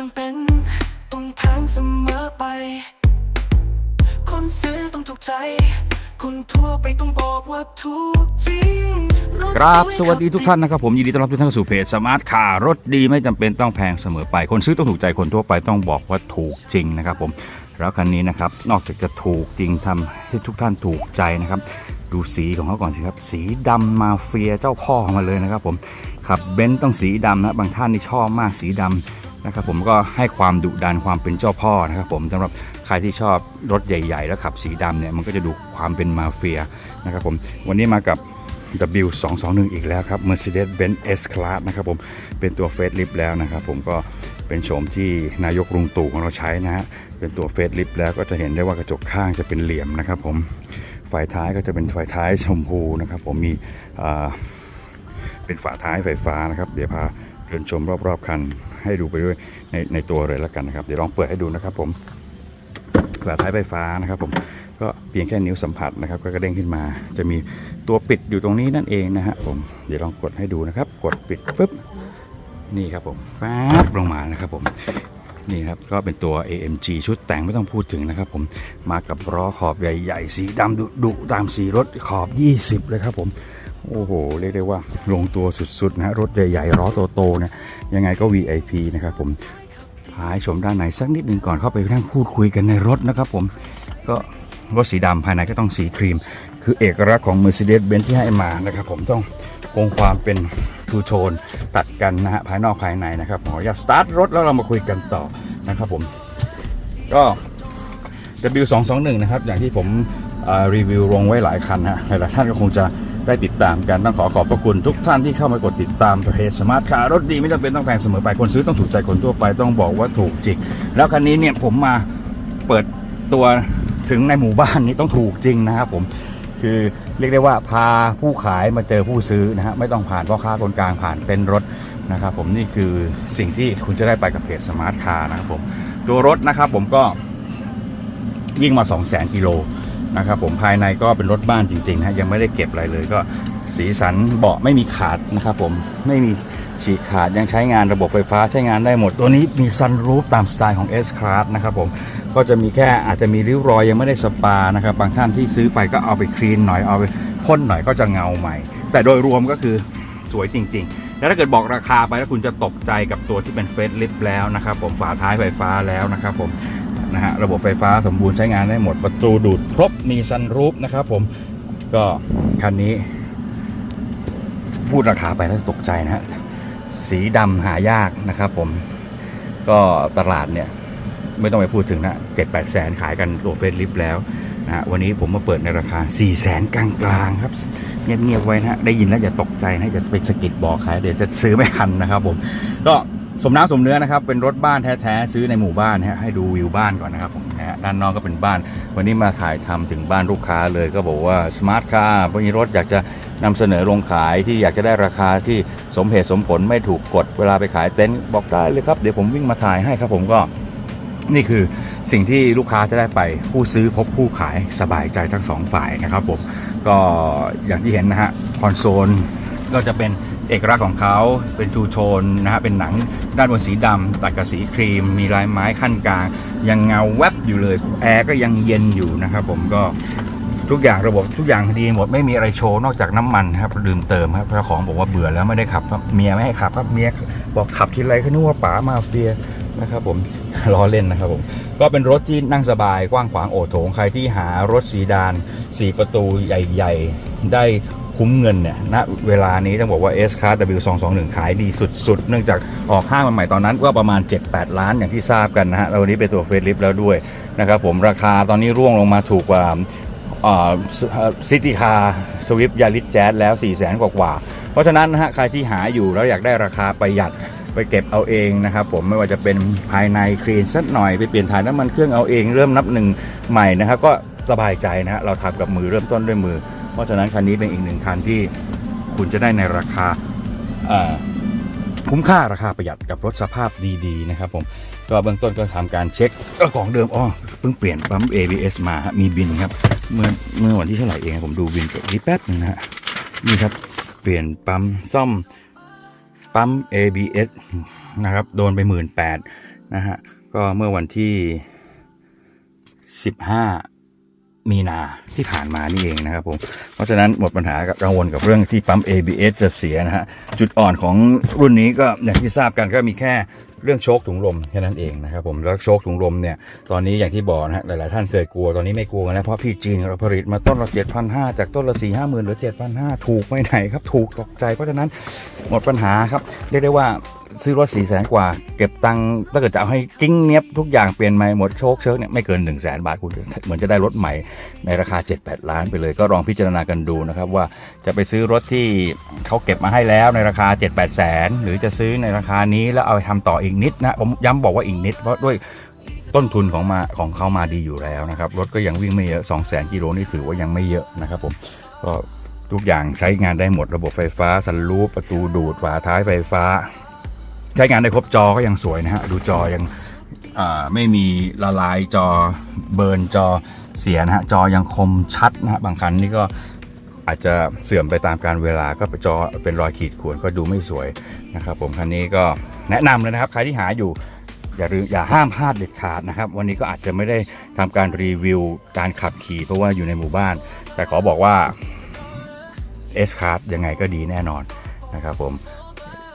จำเป็น ต้องแพงเสมอไป คนซื้อต้องถูกใจ คนทั่วไปต้องบอกว่าถูกจริงถครับยสวัสดีทุกท่านนะครับผมยินดีต้อนรับทุกท่านเข้าสู่เพจสมาร์ทคาร์รถดีไม่จำเป็นต้องแพงเสมอไป คนซื้อต้องถูกใจคนทั่วไปต้องบอกว่าถูกจริงนะครับผมแล้วคันนี้นะครับนอกจากจะถูกจริงทำให้ทุกท่านถูกใจนะครับ ดูสีของเขาก่อนสิครับ สีดำมาเฟียเจ้าพ่อมาเลยนะครับผมขับเบนซ์ต้องสีดำนะบางท่านนี่ชอบมากสีดำ นะครับผมก็ให้ความดุดันความเป็นเจ้าพ่อนะครับผมสำหรับใครที่ชอบรถใหญ่ ๆ แล้วขับสีดำเนี่ยมันก็จะดูความเป็นมาเฟียนะครับผมวันนี้มากับ W221 อีกแล้วครับ Mercedes-Benz S-Class นะครับผมเป็นตัวเฟสลิฟแล้วนะครับผมก็เป็นโฉมที่นายกรุงตู่ของเราใช้นะฮะเป็นตัวเฟสลิฟแล้วก็จะเห็นได้ว่ากระจกข้างจะเป็นเหลี่ยมนะครับผมไฟท้ายก็จะเป็นไฟท้ายชมพูนะครับผมมีเป็นฝาท้ายไฟฟ้านะครับเดี๋ยวพาเดินชมรอบๆคัน ให้ดูไปด้วยในในตัวเลยแล้วกันนะครับเดี๋ยวลองเปิดให้ดูนะครับ ผมฝาท้ายไฟฟ้านะครับ ผมก็เพียงแค่นิ้วสัมผัสนะครับ ก็กระเด้งขึ้นมา จะมีตัวปิดอยู่ตรงนี้นั่นเองนะฮะผมเดี๋ยวลองกดให้ดูนะครับ กดปิดปุ๊บนี่ครับผมแป๊บลงมานะครับ ผมนี่ครับก็เป็นตัว AMG ชุดแต่งไม่ต้องพูดถึงนะครับ ผมมากับล้อขอบใหญ่ ๆ สีดำดุดุตามสีรถขอบ 20 เลยครับผม โอ้โห เรียกได้ว่าลงตัวสุดๆนะฮะรถใหญ่ๆล้อโตๆเนี่ยยังไงก็ VIP นะครับผมพาให้ชมด้านในสักนิดหนึ่งก่อนเข้าไปนั่งพูดคุยกันในรถนะครับผมก็รถสีดำภายในก็ต้องสีครีม คือเอกลักษณ์ของ Mercedes-Benz ที่ให้มานะครับผมต้องคงความเป็นทูโทนตัดกันนะฮะภายนอกภายในนะครับขออยากสตาร์ทรถแล้วเรามาคุยกันต่อนะครับผมก็ W221 นะครับอย่างที่ผมรีวิวลงไว้หลายคันฮะหลายท่านก็คงจะ ได้ติดตามกันต้องขอขอบพระคุณทุกท่านที่เข้ามากดติดตามเพจสมาร์ทคาร์รถดีไม่จำเป็นต้องแพงเสมอไปคนซื้อต้องถูกใจคนทั่วไปต้องบอกว่าถูกจริงแล้วคันนี้เนี่ยผมมาเปิดตัวถึงในหมู่บ้านนี้ต้องถูกจริงนะครับผมคือเรียกได้ว่าพาผู้ขายมาเจอผู้ซื้อนะฮะไม่ต้องผ่านพ่อค้าคนกลางผ่านเป็นรถนะครับผมนี่คือสิ่งที่คุณจะได้ไปกับเพจสมาร์ทคาร์นะครับผมตัวรถนะครับผมก็วิ่งมา 2 0 0 0 0 0กิโล นะครับผมภายในก็เป็นรถบ้านจริงๆนะยังไม่ได้เก็บอะไรเลยก็สีสันเบาะไม่มีขาดนะครับผมไม่มีฉีกขาดยังใช้งานระบบไฟฟ้าใช้งานได้หมด ตัวนี้มีซันรูฟตามสไตล์ของ S Class นะครับผมก็จะมีแค่อาจจะมีริ้วรอยยังไม่ได้สปานะครับบางท่านที่ซื้อไปก็เอาไปคลีนหน่อยเอาไปพ่นหน่อยก็จะเงาใหม่ แต่โดยรวมก็คือสวยจริง ๆ แล้วถ้าเกิดบอกราคาไปแล้วคุณจะตกใจกับตัวที่เป็นเฟสลิฟแล้วนะครับผมฝาท้ายไฟฟ้าแล้วนะครับผม นะฮะระบบไฟฟ้าสมบูรณ์ใช้งานได้หมดประตูดูดครบมีซันรูฟนะครับผมก็คันนี้ พูดราคาไปแล้วตกใจนะฮะสีดำหายากนะครับผมก็ตลาดเนี่ยไม่ต้องไปพูดถึงนะเจ็ดแปดแสนขายกันตัวเฟสลิฟแล้วนะฮะวันนี้ผมมาเปิดในราคา4ี่แสนกลางๆครับ เงียบๆไว้นะฮะได้ยินแล้วอย่าตกใจนะอย่าไปสะกิดบอกใครเดี๋ยวจะซื้อไม่ทันนะครับผมก็ สมน้ำสมเนื้อนะครับ เป็นรถบ้านแท้ๆซื้อในหมู่บ้านฮะให้ดูวิวบ้านก่อนนะครับผมนะฮะด้านนอกก็เป็นบ้าน วันนี้มาถ่ายทำถึงบ้านลูกค้าเลยก็บอกว่าสมาร์ทคาร์พวกนี้รถอยากจะนำเสนอลงขายที่อยากจะได้ราคาที่สมเหตุสมผลไม่ถูกกดเวลาไปขายเต็นท์บอกได้เลยครับ เดี๋ยวผมวิ่งมาถ่ายให้ครับผมก็นี่คือสิ่งที่ลูกค้าจะได้ไปผู้ซื้อพบผู้ขายสบายใจทั้งสองฝ่ายนะครับผมก็อย่างที่เห็นนะฮะคอนโซลก็จะเป็น เอกลักษณ์ของเขาเป็นทูโทนนะฮะเป็นหนังด้านบนสีดำตัดกับสีครีม มีลายไม้ขั้นกลาง ยังเงาแวบอยู่เลย แอร์ก็ยังเย็นอยู่นะครับผมก็ทุกอย่างระบบทุกอย่างดีหมดไม่มีอะไรโชว์นอกจากน้ำมันครับลืมเติมครับเจ้าของบอกว่าเบื่อแล้วไม่ได้ขับครับเมียไม่ให้ขับครับเมียบอกขับทีไรก็นึกว่าป๋ามาเฟียนะครับผมล้อเล่นนะครับผมก็เป็นรถที่นั่งสบายกว้างขวางโอโถงใครที่หารถสีดาน 4 ประตูใหญ่ ๆ ได้ คุ้มเงินเนี่ยณเวลานี้ต้องบอกว่า S Class W221 ขายดีสุดๆ เนื่องจากออกห้างใหม่ตอนนั้นก็ประมาณ 7-8 ล้านอย่างที่ทราบกันนะฮะแล้ววันนี้เป็นตัวเฟซลิฟแล้วด้วยนะครับผมราคาตอนนี้ร่วงลงมาถูกกว่าซิตี้คาร์สวิฟยาริสแจ๊แล้ว 4 0 0แสนกว่าๆเพราะฉะนั้นนะฮะใครที่หาอยู่แล้วอยากได้ราคาประหยัดไปเก็บเอาเองนะครับผมไม่ว่าจะเป็นภายในคลีนสักหน่อยไปเปลี่ยนถ่ายน้ำมันเครื่องเอาเองเริ่มนับหนึ่งใหม่นะครับก็สบายใจนะฮะเราทำกับมือเริ่มต้นด้วยมือ เพราะฉะนั้นคันนี้เป็นอีกหนึ่งคันที่คุณจะได้ในราคาคุ้มค่าราคาประหยัดกับรถสภาพดีๆนะครับผมก็เบื้องต้นก็ทำการเช็คของเดิมอ๋อเพิ่งเปลี่ยนปั๊ม ABS มาฮะมีบินครับ เมื่อเมื่อวันที่เท่าไหร่เองผมดูบินกับนี้แป๊บนึงนะฮะนี่ครับเปลี่ยนปั๊มซ่อมปั๊ม ABS นะครับโดนไปหมื่นแปดนะฮะก็เมื่อวันที่ 15 มีนาที่ผ่านมานี่เองนะครับผมเพราะฉะนั้นหมดปัญหากับกังวลกับเรื่องที่ปั๊ม ABS จะเสียนะฮะจุดอ่อนของรุ่นนี้ก็อย่างที่ทราบกันก็มีแค่เรื่องโชคถุงลมแค่นั้นเองนะครับผมแล้วโชคถุงลมเนี่ยตอนนี้อย่างที่บอกนะฮะหลายๆท่านเคยกลัวตอนนี้ไม่กลัวแล้วเพราะพี่จีนเราผลิตมาต้นละ7,500จากต้นละ4 5 0 0 0 0หรือ7,500ถูกไม่ไหนครับถูกตกใจเพราะฉะนั้นหมดปัญหาครับเรียกได้ว่า ซื้อรถ4 0 0 0 0 0กว่า เก็บตังค์ถ้าเกิดจะเอาให้กิ้งเนี้ยบทุกอย่างเปลี่ยนใหม่หมดโชคเชิงเนี่ยไม่เกิน1 0 0 0 0แสนบาทคุณเหมือนจะได้รถใหม่ในราคา 7-8 ล้านไปเลย ก็ลองพิจารณากันดูนะครับว่าจะไปซื้อรถที่เขาเก็บมาให้แล้วในราคา 7-8แสนหรือจะซื้อในราคานี้แล้วเอาไปทำต่ออีกนิดนะผมย้ำบอกว่าอีกนิดเพราะด้วยต้นทุนของมาของเขามาดีอยู่แล้วนะครับรถก็ยังวิ่งไม่เยอะ2 0 0 0 0 0กิโลนี่ถือว่ายังไม่เยอะนะครับผมก็ทุกอย่างใช้งานได้หมดระบบไฟฟ้าสันลูปประตูดูดฝาท้ายไฟฟ้า ใช้งานได้ครบจอก็ยังสวยนะฮะ ดูจอยังไม่มีละลายจอเบิร์นจอเสียนะฮะ จอยังคมชัดนะฮะ บางคันนี่ก็อาจจะเสื่อมไปตามการเวลาก็จอเป็นรอยขีดข่วนก็ดูไม่สวยนะครับผมคันนี้ก็แนะนำเลยนะครับ ใครที่หาอยู่อย่าลืมอย่าห้ามพลาดเด็ดขาดนะครับ วันนี้ก็อาจจะไม่ได้ทำการรีวิวการขับขี่เพราะว่าอยู่ในหมู่บ้าน แต่ขอบอกว่า S Card ยังไงก็ดีแน่นอนนะครับผม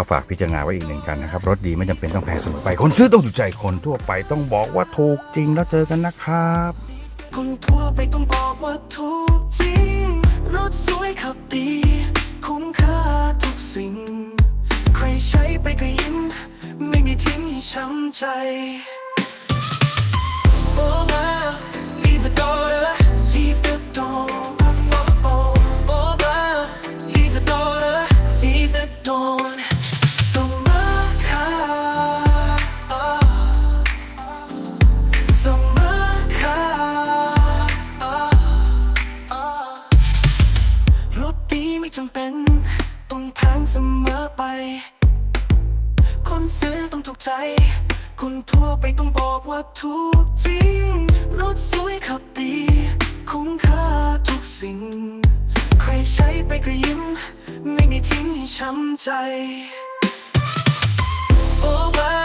ก็ฝากพิจารณาไว้อีกหนึ่งกันนะครับ รถดีไม่จำเป็นต้องแพงเสมอไป คนซื้อต้องถูกใจคนทั่วไปต้องบอกว่าถูกจริงแล้วเจอกันนะครับคนทั่วไปต้องบอกว่าถูกจริง รถสวยขับดี คุ้มค่าทุกสิ่ง ใครใช้ไปก็ยิ้ม ไม่มีทิ้งให้ช้ำใจ Oh, wow, leave the door, รถดีไม่จำเป็น ต้องแพงเสมอไป คนซื้อต้องถูกใจ คนทั่วไปต้องบอกว่าถูกจริง รถสวยขับดี คุ้มค่าทุกสิ่ง ใครใช้ไปก็ยิ้ม ไม่มีทิ้งให้ช้ำใจ Oh wow